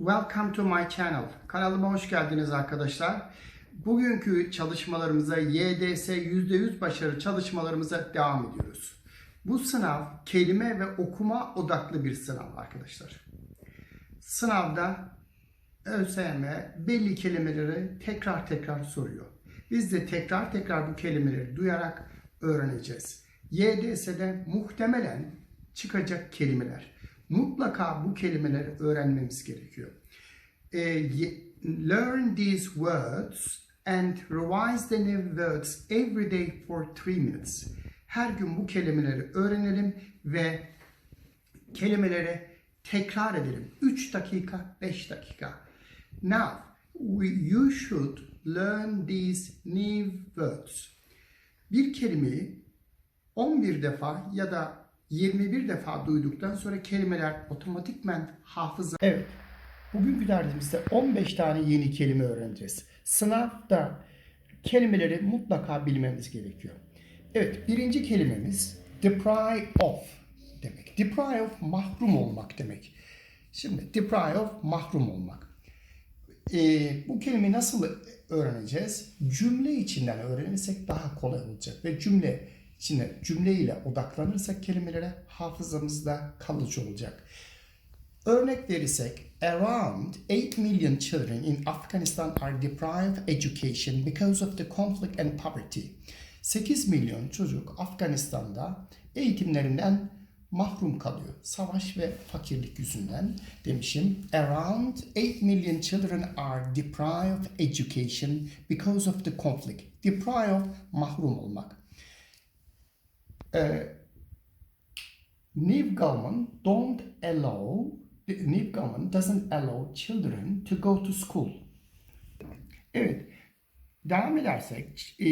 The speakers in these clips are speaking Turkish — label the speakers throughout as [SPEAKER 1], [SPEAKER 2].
[SPEAKER 1] Welcome to my channel. Kanalıma hoş geldiniz arkadaşlar. Bugünkü çalışmalarımıza YDS %100 başarı çalışmalarımıza devam ediyoruz. Bu sınav kelime ve okuma odaklı bir sınav arkadaşlar. Sınavda ÖSYM belli kelimeleri tekrar tekrar soruyor. Biz de tekrar tekrar bu kelimeleri duyarak öğreneceğiz. YDS'de muhtemelen çıkacak kelimeler. Mutlaka bu kelimeleri öğrenmemiz gerekiyor. Ye- learn these words and revise the new words every day for 3 minutes. Her gün bu kelimeleri öğrenelim ve kelimeleri tekrar edelim. 3 dakika, 5 dakika. Now, we, you should learn these new words. Bir kelimeyi 11 defa ya da 21 defa duyduktan sonra kelimeler otomatikmen hafıza... Evet, bugünkü dersimizde 15 tane yeni kelime öğreneceğiz. Sınavda kelimeleri mutlaka bilmemiz gerekiyor. Evet, birinci kelimemiz deprive of demek. Deprive of mahrum olmak demek. Şimdi deprive of mahrum olmak. Ee, bu kelimeyi nasıl öğreneceğiz? Cümle içinden öğrenirsek daha kolay olacak ve cümle içine cümle ile odaklanırsak kelimelere hafızamızda kalıcı olacak. Örnek verirsek, around 8 million children in Afghanistan are deprived education because of the conflict and poverty. 8 milyon çocuk Afganistan'da eğitimlerinden mahrum kalıyor. Savaş ve fakirlik yüzünden demişim. Around 8 million children are deprived education because of the conflict. Deprive of mahrum olmak. Ee, New government don't allow new government doesn't allow children to go to school. Evet. Devam edersek, e,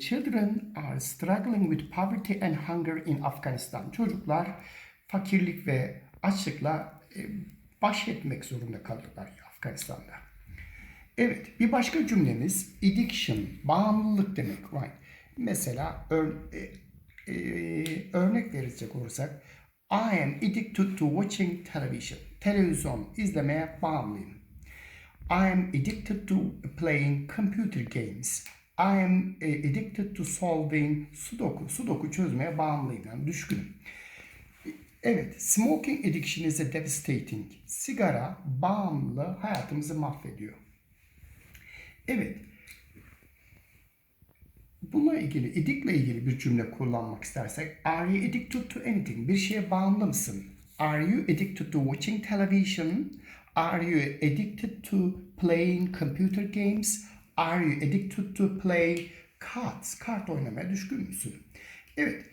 [SPEAKER 1] children are struggling with poverty and hunger in Afghanistan. Çocuklar fakirlik ve açlıkla e, baş etmek zorunda kalırlar Afganistan'da. Evet, bir başka cümlemiz addiction, bağımlılık demek. Right. Mesela e, e, örnek verecek olursak, I am addicted to watching television. Televizyon izlemeye bağımlıyım. I am addicted to playing computer games. I am eh, addicted to solving sudoku. Sudoku çözmeye bağımlıyım. Yani düşkünüm. Evet, smoking addiction is a devastating. Sigara bağımlılığı hayatımızı mahvediyor. Evet. Bununla ilgili, addict'le ilgili bir cümle kullanmak istersek, Are you addicted to anything? Bir şeye bağımlı mısın? Are you addicted to watching television? Are you addicted to playing computer games? Are you addicted to play cards? Kart oynamaya düşkün müsün? Evet.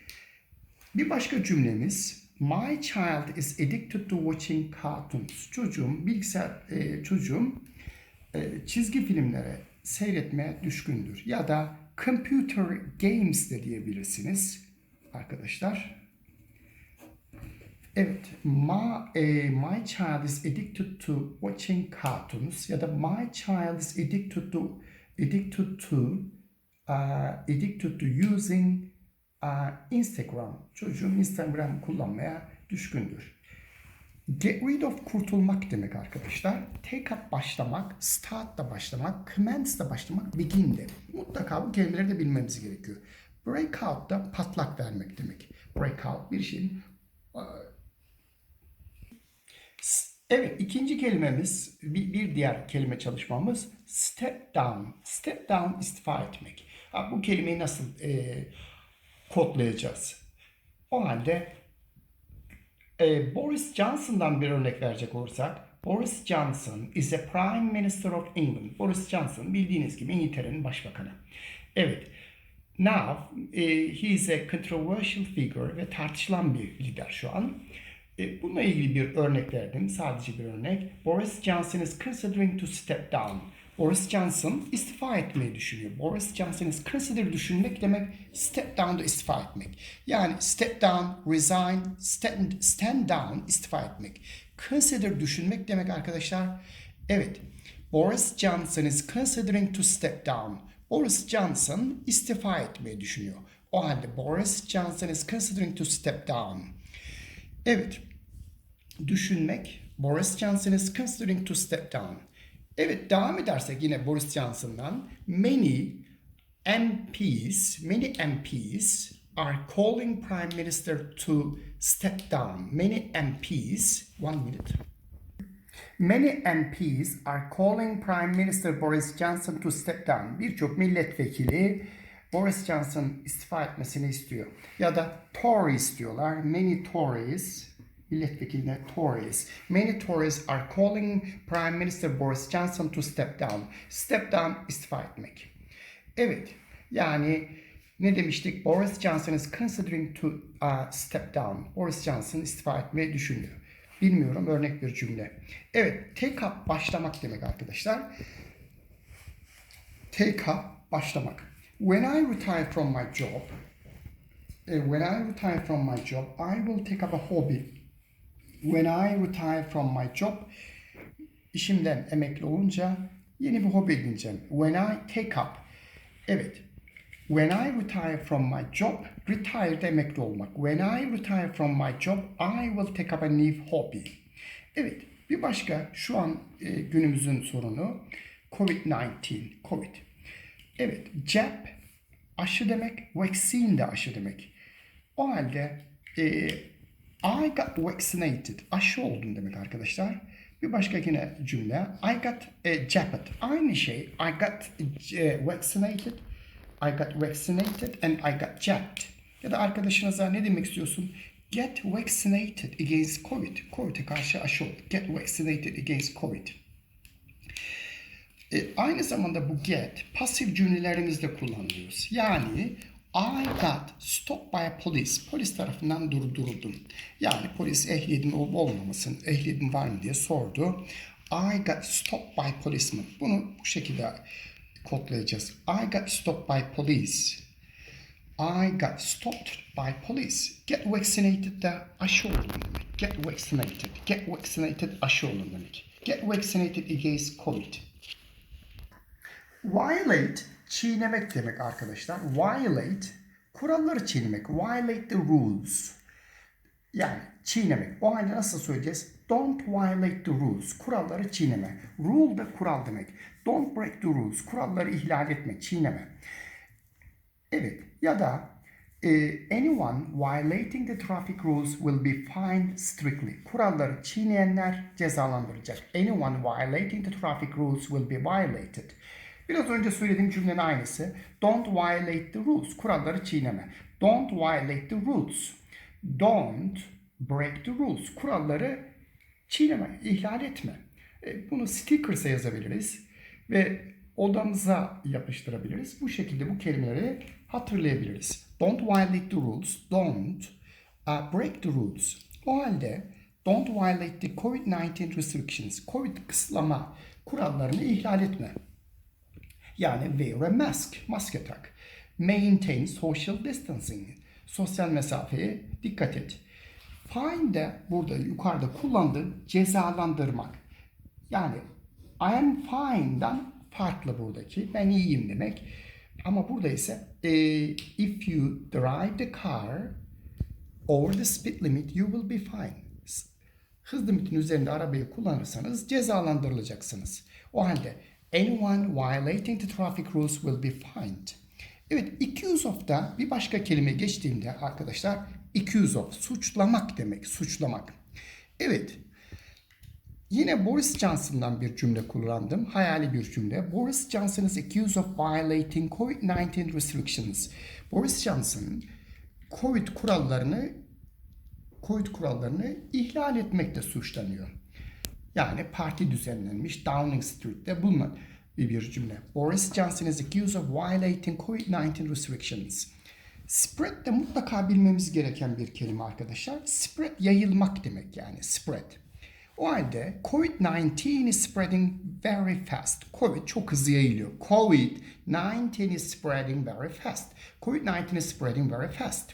[SPEAKER 1] Bir başka cümlemiz My child is addicted to watching cartoons. Çocuğum bilgisayar e, çocuğum e, çizgi filmlere seyretmeye düşkündür. Ya da computer games de diyebilirsiniz arkadaşlar. Evet, my, e, my child is addicted to watching cartoons ya da my child is addicted to addicted to uh, addicted to using uh, Instagram. Çocuğum Instagram kullanmaya düşkündür. Get rid of kurtulmak demek arkadaşlar. Take up başlamak, start da başlamak, commence da başlamak, begin de. Mutlaka bu kelimeleri de bilmemiz gerekiyor. Break out da patlak vermek demek. Break out bir şeyin Evet, ikinci kelimemiz, bir, bir diğer kelime çalışmamız step down. Step down istifa etmek. Ha, bu kelimeyi nasıl e, kodlayacağız? O halde e, Boris Johnson'dan bir örnek verecek olursak, Boris Johnson is a Prime Minister of England. Boris Johnson bildiğiniz gibi İngiltere'nin başbakanı. Evet. Now, e, he is a controversial figure ve tartışılan bir lider şu an. E, bununla ilgili bir örnek verdim. Sadece bir örnek. Boris Johnson is considering to step down. Boris Johnson istifa etmeyi düşünüyor. Boris Johnson is consider düşünmek demek step down da istifa etmek. Yani step down, resign, stand, stand down istifa etmek. Consider düşünmek demek arkadaşlar. Evet. Boris Johnson is considering to step down. Boris Johnson istifa etmeyi düşünüyor. O halde Boris Johnson is considering to step down. Evet. Düşünmek Boris Johnson is considering to step down. Evet devam edersek yine Boris Johnson'dan many MPs, many MPs are calling Prime Minister to step down. Many MPs, one minute. Many MPs are calling Prime Minister Boris Johnson to step down. Birçok milletvekili Boris Johnson istifa etmesini istiyor. Ya da Tory istiyorlar. Many Tories milletvekiline Tories. Many Tories are calling Prime Minister Boris Johnson to step down. Step down istifa etmek. Evet. Yani ne demiştik? Boris Johnson is considering to uh, step down. Boris Johnson istifa etmeyi düşünüyor. Bilmiyorum örnek bir cümle. Evet, take up başlamak demek arkadaşlar. Take up başlamak. When I retire from my job, eh, when I retire from my job, I will take up a hobby. When I retire from my job, işimden emekli olunca yeni bir hobi edineceğim. When I take up, evet. When I retire from my job, retire de emekli olmak. When I retire from my job, I will take up a new hobby. Evet, bir başka şu an e, günümüzün sorunu COVID-19, COVID. Evet, jab aşı demek, vaccine de aşı demek. O halde e, I got vaccinated, aşı oldum demek arkadaşlar. Bir başka yine cümle, I got e, jabbed. Aynı şey, I got e, vaccinated, I got vaccinated and I got jabbed. Ya da arkadaşınıza ne demek istiyorsun? Get vaccinated against COVID. COVID'e karşı aşı ol. Get vaccinated against COVID. E, aynı zamanda bu get pasif cümlelerimizde kullanıyoruz. Yani I got stopped by a police. Polis tarafından durduruldum. Yani polis ehliyetin olup olmamasın, ehliyetin var mı diye sordu. I got stopped by policeman. Bunu bu şekilde kodlayacağız. I got stopped by police. I got stopped by police. Get vaccinated de aşı olun demek. Get vaccinated. Get vaccinated aşı olun demek. Get vaccinated against COVID. Violate çiğnemek demek arkadaşlar. Violate kuralları çiğnemek. Violate the rules. Yani çiğnemek. O halde nasıl söyleyeceğiz? Don't violate the rules. Kuralları çiğneme. Rule da kural demek. Don't break the rules. Kuralları ihlal etme, çiğneme. Evet ya da e, anyone violating the traffic rules will be fined strictly. Kuralları çiğneyenler cezalandırılacak. Anyone violating the traffic rules will be violated. Biraz önce söylediğim cümlenin aynısı. Don't violate the rules. Kuralları çiğneme. Don't violate the rules. Don't break the rules. Kuralları çiğneme, ihlal etme. E, Bunu stickers'a yazabiliriz ve odamıza yapıştırabiliriz. Bu şekilde bu kelimeleri hatırlayabiliriz. Don't violate the rules. Don't uh, break the rules. O halde don't violate the COVID-19 restrictions. Covid kısıtlama kurallarını ihlal etme. Yani wear a mask, maske tak. Maintain social distancing, sosyal mesafeye dikkat et. Fine de burada yukarıda kullandığım cezalandırmak. Yani I am fine'dan farklı buradaki. Ben iyiyim demek. Ama burada ise e, if you drive the car over the speed limit you will be fine. Hız limitin üzerinde arabayı kullanırsanız cezalandırılacaksınız. O halde anyone violating the traffic rules will be fined. Evet, accuse of'da bir başka kelime geçtiğimde arkadaşlar accuse of suçlamak demek, suçlamak. Evet. Yine Boris Johnson'dan bir cümle kullandım. Hayali bir cümle. Boris Johnson is accused of violating COVID-19 restrictions. Boris Johnson COVID kurallarını COVID kurallarını ihlal etmekte suçlanıyor. Yani parti düzenlenmiş Downing Street'te bulunan bir, cümle. Boris Johnson is accused of violating COVID-19 restrictions. Spread de mutlaka bilmemiz gereken bir kelime arkadaşlar. Spread yayılmak demek yani spread. O halde COVID-19 is spreading very fast. Covid çok hızlı yayılıyor. COVID-19 is spreading very fast. COVID-19 is spreading very fast.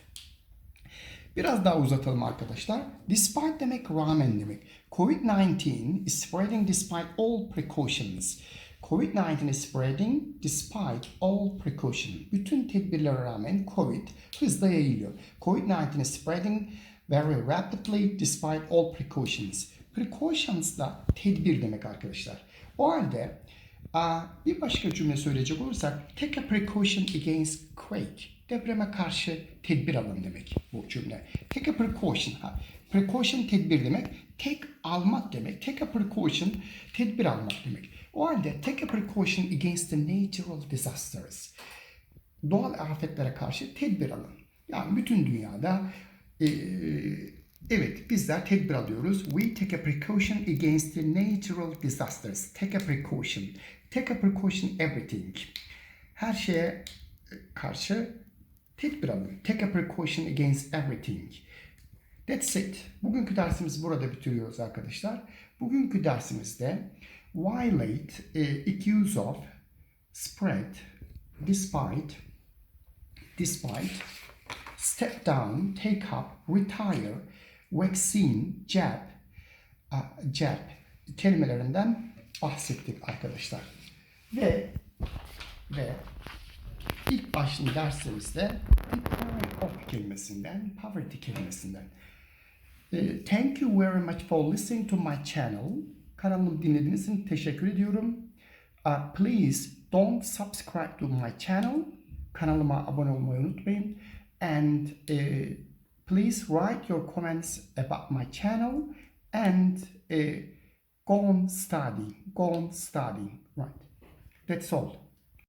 [SPEAKER 1] Biraz daha uzatalım arkadaşlar. Despite demek rağmen demek. COVID-19 is spreading despite all precautions. COVID-19 is spreading despite all precaution. Bütün tedbirlere rağmen COVID hızla yayılıyor. COVID-19 is spreading very rapidly despite all precautions. precautions da tedbir demek arkadaşlar. O halde bir başka cümle söyleyecek olursak take a precaution against quake. Depreme karşı tedbir alın demek bu cümle. Take a precaution. Ha, precaution tedbir demek. Take almak demek. Take a precaution tedbir almak demek. O halde take a precaution against the natural disasters doğal afetlere karşı tedbir alın. Yani bütün dünyada e, evet bizler tedbir alıyoruz. We take a precaution against the natural disasters. Take a precaution. Take a precaution everything. Her şeye e, tedbir alın. Take a precaution against everything. That's it. Bugünkü dersimizi burada bitiriyoruz arkadaşlar. Bugünkü dersimizde violate, e, accuse of, spread, despite, despite, step down, take up, retire, vaccine, jab, a, jab kelimelerinden bahsettik arkadaşlar. Ve ve ilk başlı dersimizde deprive of kelimesinden, poverty kelimesinden. Eh, Thank you very much for listening to my channel. Kanalımı dinlediğiniz için teşekkür ediyorum. Uh, please don't subscribe to my channel. Kanalıma abone olmayı unutmayın. And uh, please write your comments about my channel and uh, go on study. Go on study. Right. That's all.